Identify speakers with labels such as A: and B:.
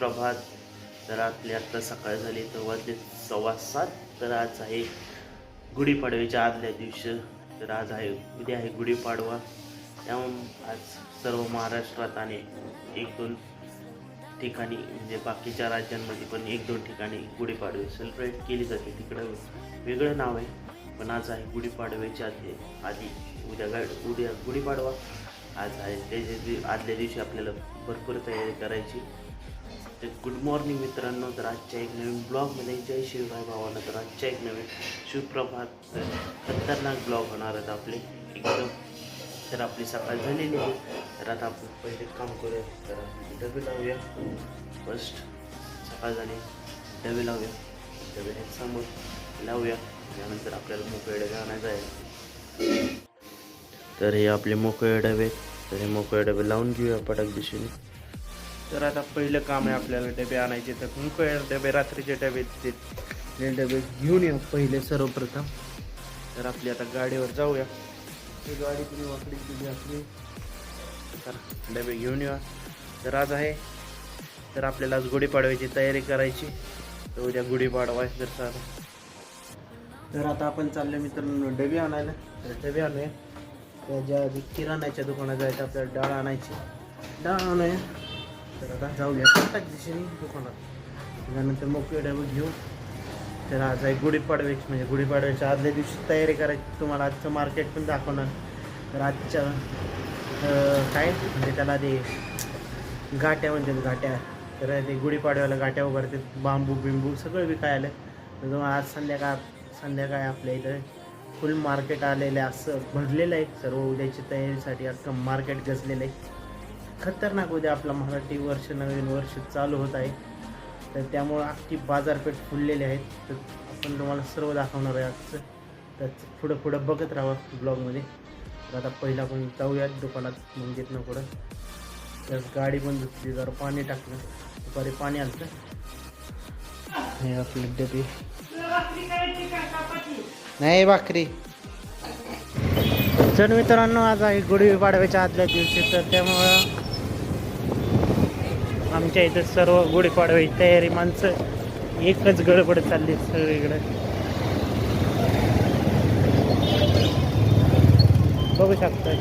A: प्रभात तर आपली आत्ता सकाळ झाली तर वाजले सव्वा सात तर आज आहे गुढीपाडव्याच्या आदल्या दिवशी. तर आज आहे उद्या आहे गुढीपाडवा. त्यामुळे आज सर्व महाराष्ट्रात आणि एक दोन ठिकाणी म्हणजे बाकीच्या राज्यांमध्ये पण एक दोन ठिकाणी गुढीपाडवे सेलिब्रेट केली जाते. तिकडं वेगळं नाव आहे पण आज आहे गुढीपाडव्याच्या आधी आधी उद्या गाड उद्या गुढीपाडवा. आज आहे त्याच्या आदल्या दिवशी आपल्याला भरपूर तयारी करायची. तर गुड मॉर्निंग मित्रांनो. तर आजच्या एक नवीन ब्लॉगमध्ये जय शिवराय भावानं. तर आजच्या एक नवीन सुप्रभात खतरनाक ब्लॉग होणार आहेत आपले. एकदम. तर आपली सकाळ झालेली आहे. तर आता आपण पहिले काम करूया. तर डबे लावूया. फर्स्ट सकाळ झाली. डबे लावूया. डबे समोर. लावूया. त्यानंतर आपल्याला मोकळे डबे आणायचं आहे तर हे आपले मोकळे डबे तर हे मोकळे डबे लावून घेऊया पटक दिशेने. तर आता पहिलं काम आहे आपल्याला डबे आणायचे तर मोकळे डबे रात्रीचे डबे ते ते डबे घेऊन येऊ पहिले सर्वप्रथम. तर आपली आता गाडीवर जाऊया. ही गाडी तुम्ही वाकडी केली आपली. तर डबे घेऊन या तर आज आहे. तर आपल्याला आज गुढीपाडव्याची तयारी करायची. तर उद्या गुढीपाडवा आहे तर तर आता आपण चाललो मित्रांनो डबे आणायला. तर डबे आणूया. त्याच्या आधी किराणाच्या दुकानात जायचं आपल्याला डाळ आणायची. डाळ आणूया. तर आता जाऊया प्रत्येक दिशेने? दुकानात. त्यानंतर मोकळी डबे घेऊन तर आज आहे गुढीपाडव्याची म्हणजे गुढीपाडव्याच्या आदल्या दिवशी तयारी करायची. तुम्हाला आजचं मार्केट पण दाखवणार. तर आजच्या काय? म्हणजे त्याला ते गाट्या म्हणतात गाट्या तर ते गुढीपाडव्याला गाट्या उभारतात. बांबू बिंबू सगळं विकायला. तर तुम्हाला आज संध्याकाळ संध्याकाळी आपल्या इथं फुल मार्केट आलेलं आहे. असं भरलेलं आहे. सर्व उद्याची तयारीसाठी अख्खं मार्केट गजलेलं आहे. खतरनाक उद्या आपलं मराठी वर्ष नवीन वर्ष चालू होत आहे. तर त्यामुळं अख्खी बाजारपेठ फुललेली आहेत तर आपण तुम्हाला सर्व दाखवणार आहे आजचं. तर पुढं पुढं बघत राहा ब्लॉगमध्ये. तर आता पहिला आपण जाऊयात दुकानात म्हणजे मग तिथनं पुढं. तर गाडी पण धुतली जरा पाणी टाकलं. दुपारी पाणी आलं हे आपले डबे. नाही भाकरी. तर मित्रांनो आज आहे गुढी पाडव्याच्या आदल्या दिवशी. तर त्यामुळं आमच्या इथं सर्व गुढीपाडव्याची तयारी माणसं एकच गडबड चालली सगळीकडे. बघू शकता